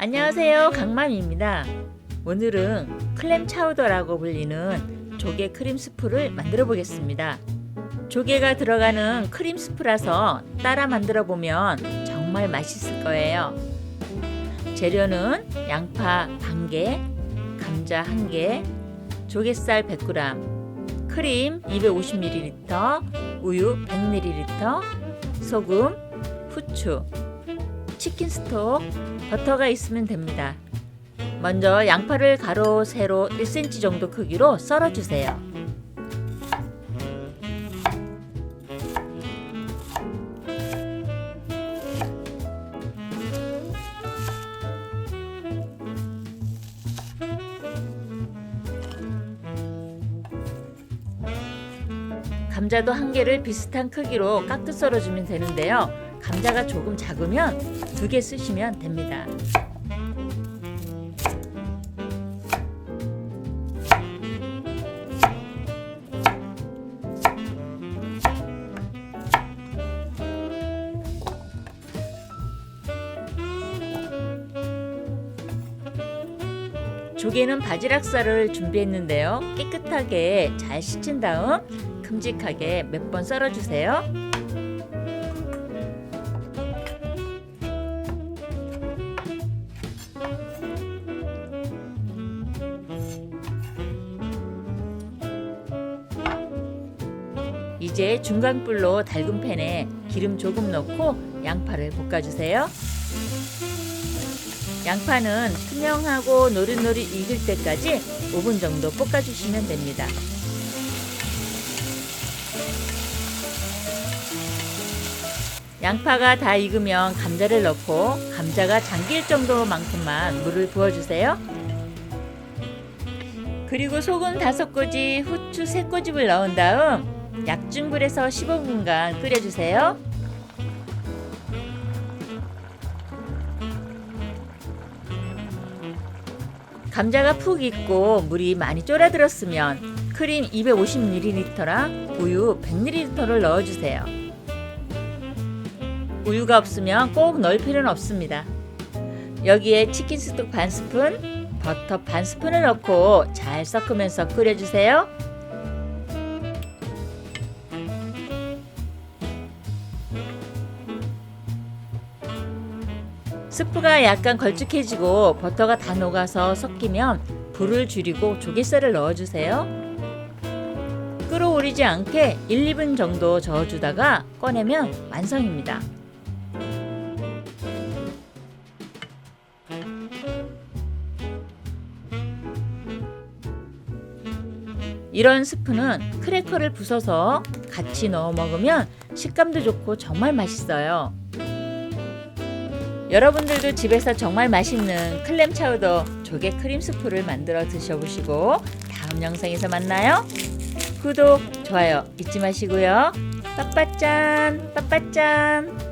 안녕하세요. 강맘입니다. 오늘은 클램 차우더라고 불리는 조개 크림 스프를 만들어 보겠습니다. 조개가 들어가는 크림 스프라서 따라 만들어 보면 정말 맛있을 거예요. 재료는 양파 반 개, 감자 한 개, 조갯살 100g, 크림 250ml, 우유 100ml, 소금, 후추, 치킨 스톡, 버터가 있으면 됩니다. 먼저 양파를 가로 세로 1cm 정도 크기로 썰어 주세요. 감자도 한 개를 비슷한 크기로 깍듯 썰어주면 되는데요. 감자가 조금 작으면 두 개 쓰시면 됩니다. 조개는 바지락살을 준비했는데요. 깨끗하게 잘 씻은 다음 큼직하게 몇 번 썰어주세요. 이제 중간불로 달군 팬에 기름 조금 넣고 양파를 볶아주세요. 양파는 투명하고 노릇노릇 익을 때까지 5분 정도 볶아주시면 됩니다. 양파가 다 익으면 감자를 넣고 감자가 잠길 정도만큼만 물을 부어주세요. 그리고 소금 5꼬집, 후추 3꼬집을 넣은 다음 약중불에서 15분간 끓여주세요. 감자가 푹 익고 물이 많이 쫄아들었으면 크림 250ml랑 우유 100ml를 넣어주세요. 우유가 없으면 꼭 넣을 필요는 없습니다. 여기에 치킨 스톡 반 스푼, 버터 반 스푼을 넣고 잘 섞으면서 끓여주세요. 스프가 약간 걸쭉해지고 버터가 다 녹아서 섞이면 불을 줄이고 조갯살을 넣어주세요. 끓어오르지 않게 1, 2분 정도 저어주다가 꺼내면 완성입니다. 이런 스프는 크래커를 부숴서 같이 넣어 먹으면 식감도 좋고 정말 맛있어요. 여러분들도 집에서 정말 맛있는 클램 차우더 조개 크림 스프를 만들어 드셔보시고 다음 영상에서 만나요. 구독, 좋아요 잊지 마시고요. 빠빠짠, 빠빠짠.